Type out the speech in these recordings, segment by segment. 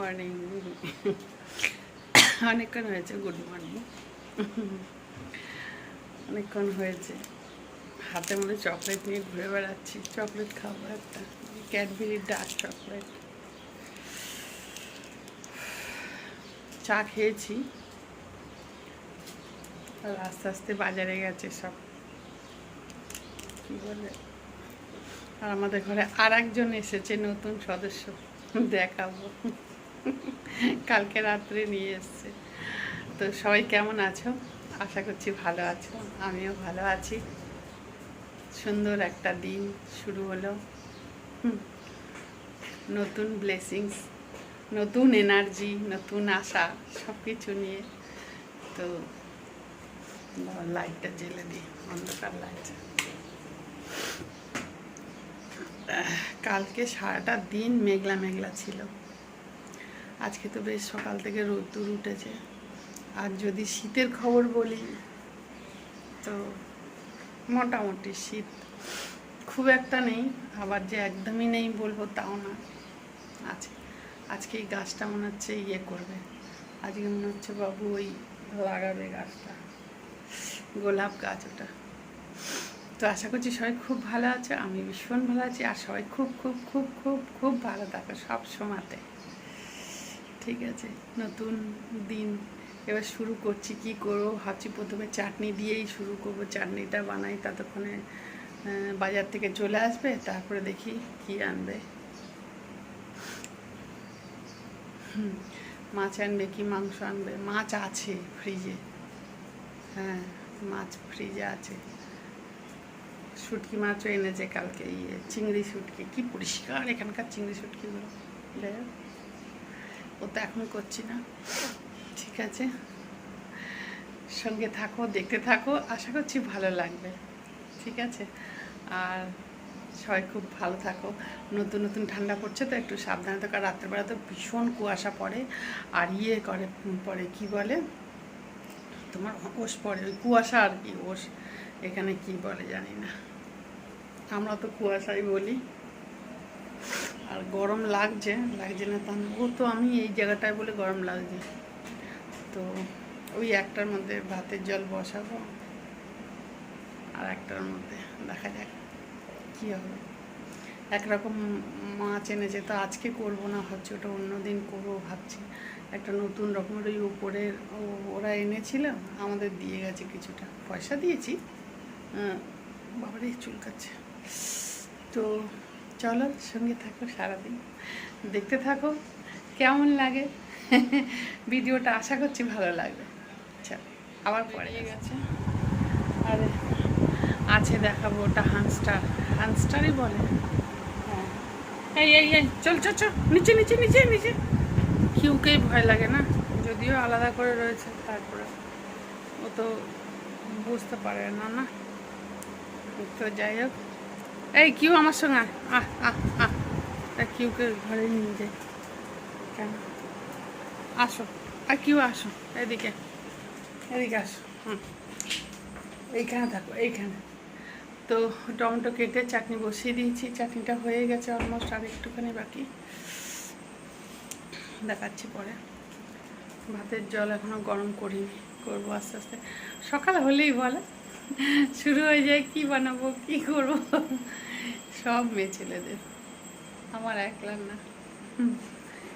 Morning অনেকক্ষণ হয়েছে good morning অনেকক্ষণ হয়েছে। হাতের মধ্যে চকলেট নিয়ে ঘুরে বেড়াচ্ছি। চকলেট খাব একটা। ক্যাডবেরির ডার্ক চকলেট চা খেয়েছি। আর আস্তে আস্তে বাজারে গেছে সব। বলে? আর আমাদের ঘরে আর একজন এসেছে, নতুন সদস্য। দেখাবো। কালকে রাত্রে নিয়ে এসছে। তো সবাই কেমন আছো? আশা করছি ভালো আছো। আমিও ভালো আছি। সুন্দর একটা দিন শুরু হলো। নতুন ব্লেসিংস নতুন এনার্জি নতুন আশা সব কিছু নিয়ে। তো লাইটটা জেলে দিই অন্ধকার লাইট কালকে সারাটা দিন মেঘলা মেঘলা ছিল। আজকে তো বেশ সকাল থেকে রোদ্দুর উঠেছে। আর যদি শীতের খবর বলি, তো মোটামুটি শীত খুব একটা নেই, আবার যে একদমই নেই বলব তাও না। আছে আজকে এই গাছটা মনে হচ্ছে ইয়ে করবে। আজকে মনে হচ্ছে বাবু ওই লাগাবে গাছটা, গোলাপ গাছ ওটা। তো আশা করছি সবাই খুব ভালো আছে, আমি ভীষণ ভালো আছি, আর সবাই খুব খুব খুব খুব খুব ভালো থাকো সব সময়তে। ঠিক আছে নতুন দিন এবার শুরু করছি কি করব ভাবছি প্রথমে চাটনি দিয়েই শুরু করব চাটনিটা বানাই ততক্ষণে বাজার থেকে চলে আসবে তারপরে দেখি কি আনবে। মাছ আনবে কি মাংস আনবে? মাছ আছে ফ্রিজে হ্যাঁ মাছ ফ্রিজে আছে। শুটকি মাছও এনেছে কালকে ইয়ে চিংড়ি শুটকি কি পরিষ্কার এখানকার চিংড়ি শুটকিগুলো। যাই হোক, ও তো এখন করছি না। ঠিক আছে। সঙ্গে থাকো, দেখতে থাকো। আশা করছি ভালো লাগবে। ঠিক আছে? আর সবাই খুব ভালো থাকো। নতুন নতুন ঠান্ডা পড়ছে তো একটু সাবধানে থাকো। রাত্রেবেলা তো ভীষণ কুয়াশা পড়ে। আর ইয়ে করে পরে কি বলে? তোমার ওষ পড়ে। ওই কুয়াশা আর কি ওষ। এখানে কি বলে জানি না। আমরা তো কুয়াশাই বলি। আর গরম লাগছে লাগছে না তা। ও তো আমি এই জায়গাটায় বলে গরম লাগছে। তো ওই একটার মধ্যে ভাতের জল বসাবো। আর একটার মধ্যে দেখা যাক কী হবে। একরকম মাছ এনেছে তো আজকে করব না ভাবছি ওটা অন্য দিন করব ভাবছি। একটা নতুন রকমের ওই উপরের ওরা এনেছিল আমাদের দিয়ে গেছে কিছুটা। পয়সা দিয়েছি। আহ, বাবারে চুলকাচ্ছে। তো চলো সঙ্গে থাকো সারাদিন। দেখতে থাকো কেমন লাগে? ভিডিওটা আশা করছি ভালো লাগবে। চলো আবার পরে গেছে আরে আছে দেখাবো ওটা হানস্টার। হানস্টারই বলে। হ্যাঁ। এই এই এই চল চল চল নিচে নিচে নিচে নিচে। কিউকেই ভয় লাগে না? যদিও আলাদা করে রয়েছে তারপরে ও তো বুঝতে পারে না না? তো যাই হোক। এই কিউ আমার সঙ্গে। আহ আহ আহ। কিউকে ঘরে নিয়ে যাই কেন? আসো। আর কিউ, আসো। এদিকে। এদিকে আসো। হুম। এইখানে থাকো, এইখানে। তো টমেটো কেটে চাটনি বসিয়ে দিয়েছি। চাটনিটা হয়ে গেছে অলমোস্ট আর একটুখানি বাকি। দেখাচ্ছি পরে। ভাতের জল এখনও গরম করিনি। করব আস্তে আস্তে। সকাল হলেই বলে। শুরু হয়ে যায়, কি বানাবো, কি করব? সব মেয়ে ছেলেদের আমার একলার না।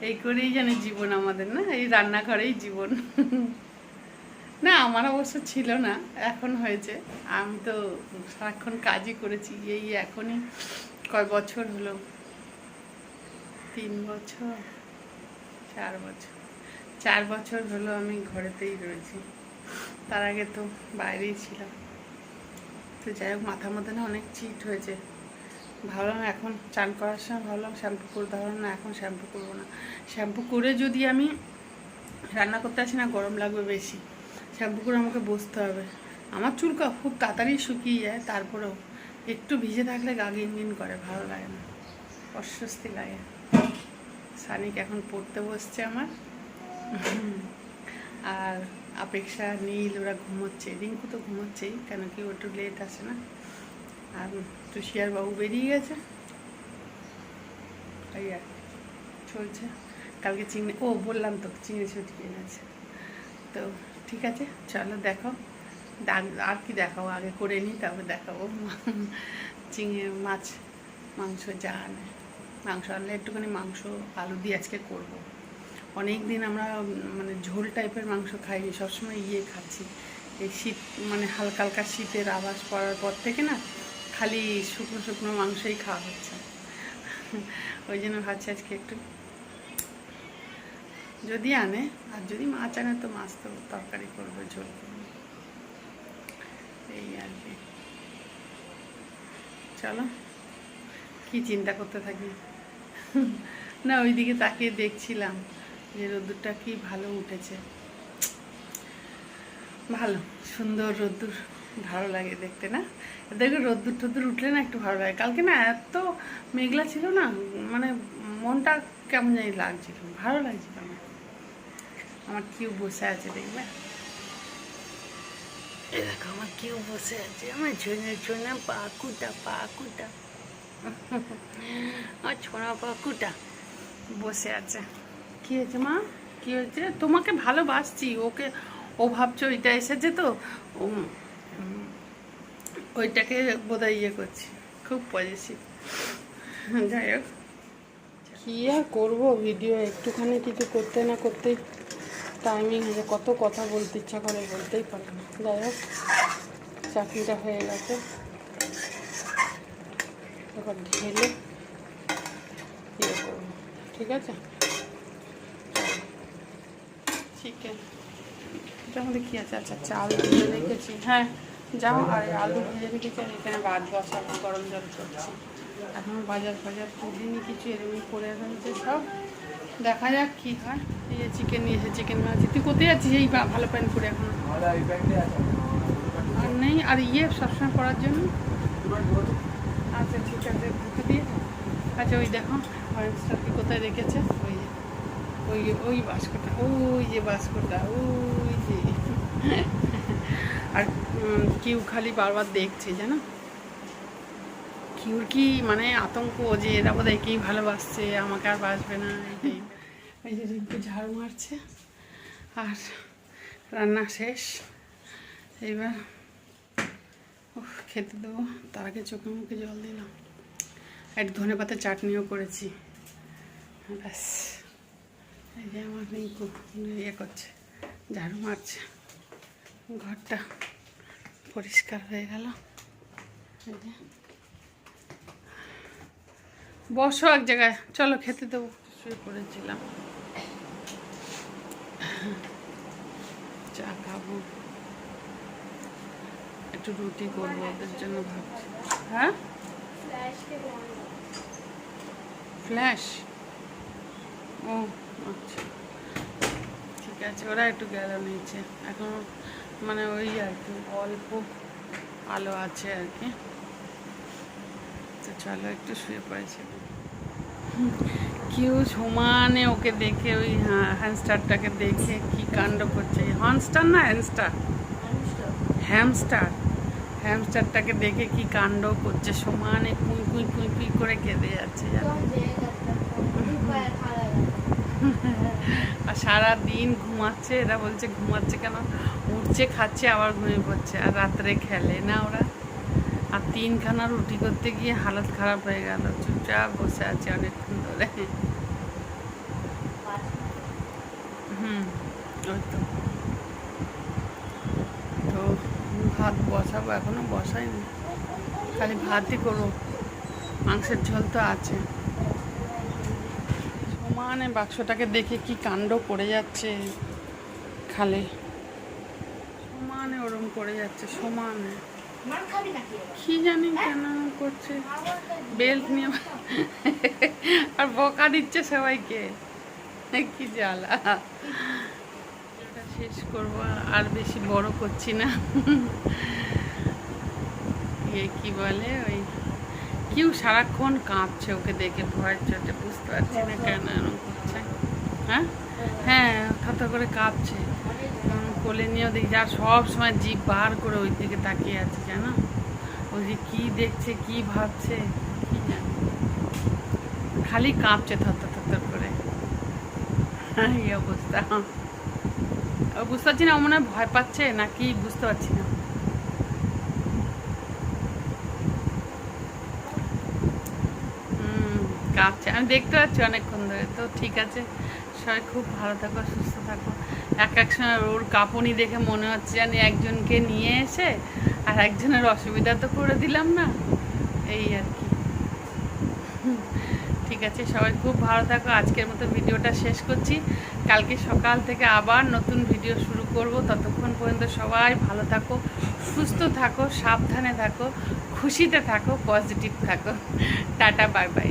এই করেই যেন জীবন আমাদের, না? এই রান্নাঘরেই জীবন। না, আমার অবশ্য ছিল না, এখন হয়েছে। আমি তো সারাক্ষণ কাজই করেছি, এই এখনই কয় বছর হলো? তিন বছর? চার বছর। চার বছর হলো আমি ঘরেতেই রয়েছি। তার আগে তো বাইরেই ছিলাম। তো যাই হোক, মাথার মধ্যে না অনেক চিট হয়েছে। ভাবলাম এখন চান করার সময় ভাবলাম শ্যাম্পু করতে ভাবলাম না এখন শ্যাম্পু করব না। শ্যাম্পু করে যদি আমি রান্না করতে আসি না, গরম লাগবে বেশি। শ্যাম্পু করে আমাকে বসতে হবে। আমার চুলকা খুব তাড়াতাড়ি শুকিয়ে যায়, তারপরেও একটু ভিজে থাকলে গা গিনগিন করে, ভালো লাগে না। অস্বস্তি লাগে। সানিক এখন পড়তে বসছে আমার। আর অপেক্ষা নীল ওরা ঘুমোচ্ছে। রিঙ্কু তো ঘুমোচ্ছেই, কেন কি ও একটু লেট আসে না? আর তুষিয়ার বাবু বেরিয়ে গেছে। আর চলছে। কালকে চিংড়ি, ও বললাম তো চিংড়ি ছুটকি এনেছে। তো ঠিক আছে, চলো দেখো, আর কি দেখাবো? আগে করে নিই, তারপর দেখাবো। চিংড়ি মাছ, মাংস যা মাংস আনলে একটুখানি মাংস, আলু দিয়ে আজকে করব। অনেক দিন আমরা মানে ঝোল টাইপের মাংস খাইনি, সবসময় ইয়ে খাচ্ছি। এই শীত মানে হালকা হালকা শীতের আভাস পড়ার পর থেকে না খালি শুকনো শুকনো মাংসই খাওয়া হচ্ছে। ওই জন্য ভাবছি আজকে একটু যদি আনে, আর যদি মাছ আনে তো মাছ তো তরকারি করব, ঝোল করব। এই আর কি। চলো, কি চিন্তা করতে থাকি? না, ওইদিকে তাকিয়ে দেখছিলাম। যে রোদ্দুরটা কি ভালো উঠেছে? ভালো, সুন্দর রোদ্দুর ভালো লাগে দেখতে, না? দেখো, রোদ্দুর টদ্দুর উঠলে না একটু ভালো লাগে। কালকে না এত মেঘলা ছিল না মানে মনটা কেমন জানি লাগছিল, ভালো লাগছিল আমার। আমার কেউ বসে আছে, দেখবে? দেখো, আমার কেউ বসে আছে, আমার ঝুনে ঝুনে পাকুটা পাকুটা। আমার ছোনা পাকুটা বসে আছে। কি হয়েছে মা? কি হয়েছে? তোমাকে ভালোবাসছি। ওকে, ও ভাবছ ওইটা এসেছে তো। ওইটাকে বোধহয় ইয়ে করছি। খুব পজিটিভ যাই হোক। কী আর করব? ভিডিও একটুখানি কিছু করতে না করতেই টাইমিং হয়ে কত কথা বলতে ইচ্ছা করে বলতেই পারে না। যাই হোক, চাকরিটা হয়ে গেছে। এবার ঢেলে ইয়ে করব। ঠিক আছে? চিকেন এটার মধ্যে কী আছে আচ্ছা চাল ভেজে রেখেছি হ্যাঁ যাও আর আলু ভেজে রেখেছি আর এখানে ভাত বসাবো গরম জল করছি এখন বাজার ফাজার তুলিনি কিছু এরকমই করে রয়েছে সব দেখা যাক কি হয় এই যে চিকেন ভাজি তুই কোথায় যাচ্ছিস এই ভালো প্যান্ট পরে এখন আর নেই আর ইয়ে সবসময় পড়ার জন্য আচ্ছা ঠিক আছে ঢুকে দিয়ে আচ্ছা ওই দেখো কোথায় রেখেছে ওই ওই ওই বাস্কটা ওই যে বাস্কটা ওই যে। আর কিউ খালি বারবার দেখছে, জানো? কিউর কি মানে আতঙ্ক যে এরা বোধ একেই ভালোবাসছে, আমাকে আর বাসবে না এই যে রিঙ্কু ঝাড়ু মারছে, আর রান্না শেষ। এইবার খেতে দেবো। তার আগে চোখে মুখে জল দিলাম। এক ধনে পাতা চাটনিও করেছি। ব্যাস। এই যে আমার রিঙ্কু ইয়ে করছে ঝাড়ু মারছে। ঘরটা পরিষ্কার হয়ে গেল। এই যে। বসো এক জায়গায় চলো খেতে দেবো। শুয়ে পড়েছিলাম। চা খাব। একটু রুটি করব ওদের জন্য ভাবছি। হ্যাঁ? ফ্ল্যাশ ও। আচ্ছা। ঠিক আছে ওরা একটু গেল নিচে। এখন মানে ওই আর কি অল্প আলো আছে আর কি। তো চলো একটু শুয়ে পড়েছি। কেউ সমানে ওকে দেখে ওই হ্যামস্টারটাকে দেখে কি কাণ্ড করছে। হনস্টার না হ্যামস্টার? হ্যামস্টার। হ্যামস্টারটাকে দেখে কি কাণ্ড করছে। সমানে কুই কুই কুই কুই করে কেঁদে যাচ্ছে জানো? আর সারা দিন ঘুমাচ্ছে, এরা বলছে ঘুমাচ্ছে কেন? উঠছে, খাচ্ছে, আবার ঘুমিয়ে পড়ছে। আর রাত্রে খেলে না ওরা? আর তিনখানা রুটি করতে গিয়ে হালত খারাপ হয়ে গেল। চুপচাপ বসে আছে অনেকক্ষণ ধরে। হুম, ওই তো। তো ভাত বসাবো? এখনও বসাইনি। খালি ভাতই করব। মাংসের ঝোল তো আছে। সমানে বাক্সটাকে দেখে কি কাণ্ড করে যাচ্ছে খালে। সমানে ওরম করে যাচ্ছে সমানে। কি জানি কেন করছে। বেল্ট নিয়ে আর বকা দিচ্ছে সবাইকে। কি জ্বালা। এটা শেষ করব আর বেশি বড় করছি না। ইয়ে কি বলে ওই কেউ সারাক্ষণ কাঁপছে ওকে দেখে ভয়ের চোটে বুঝতে পারছি না কেন এরকম করছে। হ্যাঁ? হ্যাঁ কথা করে কাঁপছে। কোলে নিয়েও দেখি আর সব সময় জিভ বার করে ওই দিকে তাকিয়ে আছে জানো? ওই যে কী দেখছে কী ভাবছে কি জানি। খালি কাঁপছে থর থর থর থর করে। এই অবস্থা। বুঝতে পারছি না মনে হয় ভয় পাচ্ছে নাকি বুঝতে পারছি না হুম, কাঁপছে। আমি দেখতে পাচ্ছি অনেকক্ষণ ধরে। তো ঠিক আছে, সবাই খুব ভালো থাকো, সুস্থ থাকো। এক এক সময় ওর কাঁপুনি দেখে মনে হচ্ছে জানি একজনকে নিয়ে এসে আর একজনের অসুবিধা তো করে দিলাম না। এই আর কি। ঠিক আছে, সবাই খুব ভালো থাকো। আজকের মতো ভিডিওটা শেষ করছি। কালকে সকাল থেকে আবার নতুন ভিডিও শুরু করব। ততক্ষণ পর্যন্ত সবাই ভালো থাকো, সুস্থ থাকো, সাবধানে থাকো, খুশিতে থাকো, পজিটিভ থাকো। Tata, bye bye.